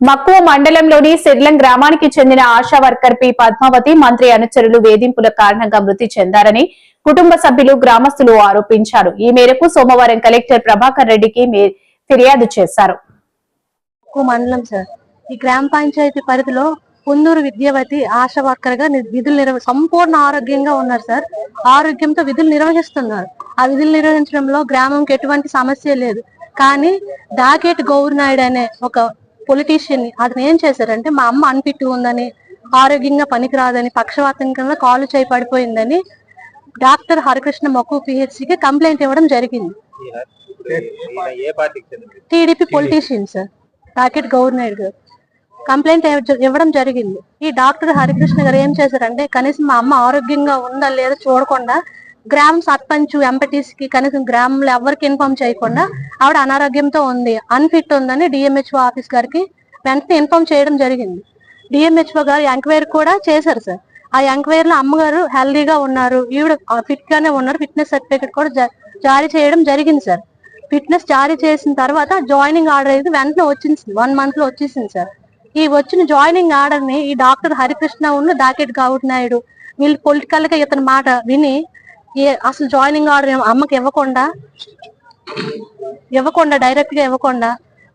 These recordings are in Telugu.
మక్కువ మండలంలోని సిర్లం గ్రామానికి చెందిన ఆశా వర్కర్ పి పద్మావతి మంత్రి అనుచరులు వేధింపుల కారణంగా మృతి చెందారని కుటుంబ సభ్యులు గ్రామస్తులు ఆరోపించారు. ఈ మేరకు సోమవారం కలెక్టర్ ప్రభాకర్ రెడ్డికి ఫిర్యాదు చేశారు. మండలం సార్. ఈ గ్రామ పంచాయతీ పరిధిలో కుందూరు విద్యావతి ఆశా వర్కర్గా విధులు నిర్వ సంపూర్ణ ఆరోగ్యంగా ఉన్నారు సార్. ఆరోగ్యంతో విధులు నిర్వహిస్తున్నారు. ఆ విధులు నిర్వహించడంలో గ్రామంకి ఎటువంటి సమస్య లేదు. కానీ దాకేటి గౌర్ నాయుడు అనే ఒక పొలిటీషియన్ అతను ఏం చేశారంటే మా అమ్మ అన్ఫిట్ ఉందని ఆరోగ్యంగా పనికిరాదని పక్షవాతం కింద కాలు చేయి పడిపోయిందని డాక్టర్ హరికృష్ణ మొక్కు పిహెచ్సికి కంప్లైంట్ ఇవ్వడం జరిగింది. టీడీపీ పొలిటీషియన్ సార్ రాకెట్ గవర్నర్ గారు. కంప్లైంట్ ఇవ్వ- ఇవ్వడం జరిగింది. ఈ డాక్టర్ హరికృష్ణ గారు ఏం చేశారంటే కనీసం మా అమ్మ ఆరోగ్యంగా ఉందా లేదా చూడకుండా గ్రామ సర్పంచ్ ఎంపటీస్కి కనీసం గ్రామంలో ఎవరికి ఇన్ఫార్మ్ చేయకుండా ఆవిడ అనారోగ్యంతో ఉంది అన్ఫిట్ ఉందని డిఎంహెచ్ఓ ఆఫీస్ గారికి వెంటనే ఇన్ఫార్మ్ చేయడం జరిగింది. డిఎంహెచ్ఓ గారు ఎంక్వైరీ కూడా చేశారు సార్. ఆ ఎంక్వైరీలో అమ్మగారు హెల్దీగా ఉన్నారు ఈవిడ ఫిట్ గానే ఉన్నారు ఫిట్నెస్ సర్టిఫికేట్ కూడా జా- జారీ చేయడం జరిగింది సార్. ఫిట్నెస్ జారీ చేసిన తర్వాత జాయినింగ్ ఆర్డర్ అయితే వెంటనే వచ్చింది వన్ మంత్లో వచ్చేసింది సార్. ఈ వచ్చిన జాయినింగ్ ఆర్డర్ని ఈ డాక్టర్ హరికృష్ణ ఉన్న దాకెట్ గౌడ్ నాయుడు వీళ్ళు పొలిటికల్గా ఇతని మాట విని ఏ అసలు జాయినింగ్ ఆర్డర్ అమ్మకి ఇవ్వకుండా ఇవ్వకుండా డైరెక్ట్గా ఇవ్వకుండా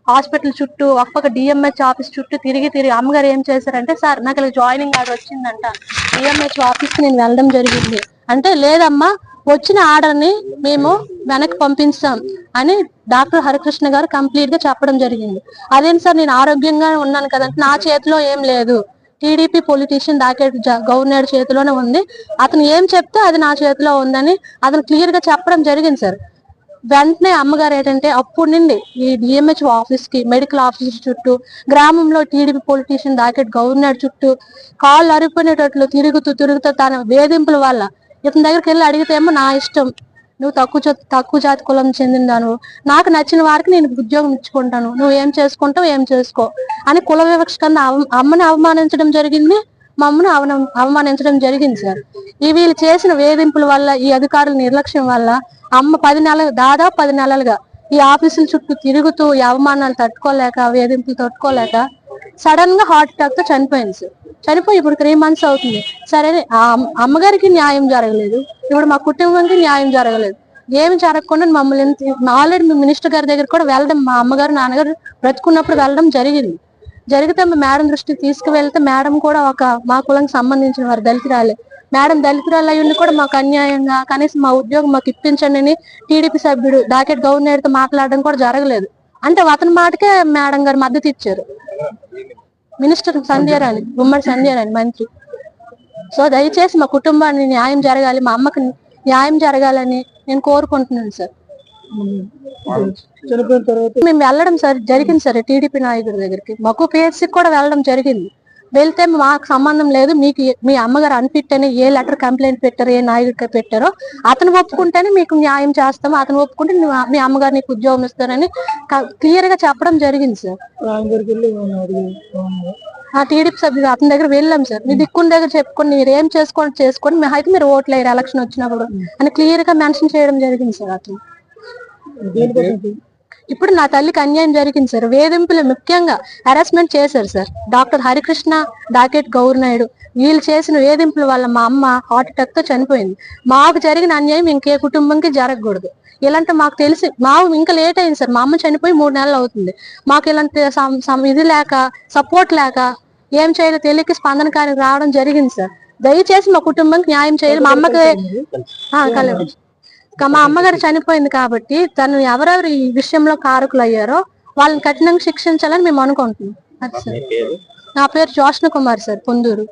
హాస్పిటల్ చుట్టూ ఒక్కొక్క డిఎంహెచ్ ఆఫీస్ చుట్టూ తిరిగి తిరిగి అమ్మగారు ఏం చేశారంటే సార్ నాకు ఇలా జాయినింగ్ ఆర్డర్ వచ్చిందంట. డిఎంహెచ్ ఆఫీస్కి నేను వెళ్ళడం జరిగింది. అంటే లేదమ్మా వచ్చిన ఆర్డర్ని మేము వెనక్కి పంపిస్తాం అని డాక్టర్ హరికృష్ణ గారు కంప్లీట్గా చెప్పడం జరిగింది. అదేంటి సార్ నేను ఆరోగ్యంగా ఉన్నాను కదంటే నా చేతిలో ఏం లేదు. టీడీపీ పొలిటీషియన్ దాకేట్ గవర్నర్ చేతిలోనే ఉంది. అతను ఏం చెప్తే అది నా చేతిలో ఉందని అతను క్లియర్గా చెప్పడం జరిగింది సార్. వెంటనే అమ్మగారు ఏంటంటే అప్పుడు నుండి ఈ డిఎంహెచ్ ఆఫీస్కి మెడికల్ ఆఫీస్ చుట్టూ గ్రామంలో టీడీపీ పొలిటీషియన్ దాకెట్ గవర్నర్ చుట్టూ కాళ్ళు అరిపోయినట్లు తిరుగుతూ తిరుగుతూ తన వేధింపుల వల్ల ఇతని దగ్గరికి వెళ్ళి అడిగితేమో నా ఇష్టం నువ్వు తక్కువ జా- తక్కువ జాతి కులం చెందిందాను నాకు నచ్చిన వారికి నేను ఉద్యోగం ఇచ్చుకుంటాను నువ్వు ఏం చేసుకుంటావు ఏం చేసుకో అని కుల వివక్ష కన్నా అమ్మని అవమానించడం జరిగింది. మమ్మను అవన అవమానించడం జరిగింది సార్. ఈ వీళ్ళు చేసిన వేధింపుల వల్ల ఈ అధికారుల నిర్లక్ష్యం వల్ల అమ్మ పది నెలలు దాదాపు పది నెలలుగా ఈ ఆఫీసుల చుట్టూ తిరుగుతూ ఈ అవమానాలు తట్టుకోలేక వేధింపులు తట్టుకోలేక సడన్గా హార్ట్ అటాక్తో చనిపోయింది సార్. చనిపోయి ఇప్పుడు త్రీ మంత్స్ అవుతుంది. సరే ఆ అమ్మగారికి న్యాయం జరగలేదు. ఇప్పుడు మా కుటుంబానికి న్యాయం జరగలేదు. ఏమి జరగకుండా మమ్మల్ని ఆల్రెడీ మినిస్టర్ గారి దగ్గర కూడా వెళ్ళడం మా అమ్మగారు నాన్నగారు బ్రతుకున్నప్పుడు వెళ్ళడం జరిగింది. జరిగితే మా మేడం దృష్టికి తీసుకువెళ్తే మేడం కూడా ఒక మా కులానికి సంబంధించిన వారు దళితురాలే. మేడం దళితురాలు అయ్యుండి కూడా మాకు అన్యాయంగా కనీసం మా ఉద్యోగం మాకు ఇప్పించండి అని టీడీపీ సభ్యుడు డాకెట్ గవర్నర్తో మాట్లాడడం కూడా జరగలేదు. అంటే అతని మాటకే మేడం గారు మద్దతు ఇచ్చారు. మినిస్టర్ సంధ్యారాణి గుమ్మడి సంధ్యారాణి మంత్రి. సో దయచేసి మా కుటుంబాన్ని న్యాయం జరగాలి మా అమ్మకి న్యాయం జరగాలని నేను కోరుకుంటున్నాను సార్. మేము వెళ్ళడం సార్ జరిగింది సార్ టీడీపీ నాయకుడి దగ్గరికి. మాకు పిహెచ్సి కూడా వెళ్ళడం జరిగింది. వెళ్తే మాకు సంబంధం లేదు మీకు మీ అమ్మగారు అన్ఫిట్ అని ఏ లెటర్ కంప్లైంట్ పెట్టారో ఏ నాయకుడికి పెట్టారో అతను ఒప్పుకుంటేనే మీకు న్యాయం చేస్తాము. అతను ఒప్పుకుంటే మీ అమ్మగారు నీకు ఉద్యోగం ఇస్తారని క్లియర్గా చెప్పడం జరిగింది సార్. ఆ టీడీపీ సభ్యులు అతని దగ్గర వెళ్ళాం సార్. మీ దిక్కుని దగ్గర చెప్పుకొని మీరు ఏం చేసుకోండి చేసుకోండి మీ అయితే మీరు ఓట్లు వేయరు ఎలక్షన్ వచ్చినప్పుడు అని క్లియర్గా మెన్షన్ చేయడం జరిగింది సార్ అతను. ఇప్పుడు నా తల్లికి అన్యాయం జరిగింది సార్. వేధింపులు ముఖ్యంగా హెరాస్మెంట్ చేశారు sir. Doctor Harikrishna docket Gournaidu వీళ్ళు చేసిన వేధింపుల వల్ల మా అమ్మ హార్ట్ అటాక్తో చనిపోయింది. మాకు జరిగిన అన్యాయం ఇంకే కుటుంబంకి జరగకూడదు. ఇలాంటి మాకు తెలిసి మా ఇంకా లేట్ అయింది సార్. మా అమ్మ చనిపోయి మూడు నెలలు అవుతుంది. మాకు ఇలాంటి ఇది లేక సపోర్ట్ లేక ఏం చేయాలో తెలియక స్పందన కార్యం రావడం జరిగింది సార్. దయచేసి మా కుటుంబానికి న్యాయం చేయాలి. మా అమ్మకి కలవండి మా అమ్మగారు చనిపోయింది కాబట్టి తను ఎవరెవరు ఈ విషయంలో కారకులు అయ్యారో వాళ్ళని కఠినంగా శిక్షించాలని మేము అనుకుంటున్నాం. అది సార్. నా పేరు జోష్ణ కుమార్ సార్ పొందూరు.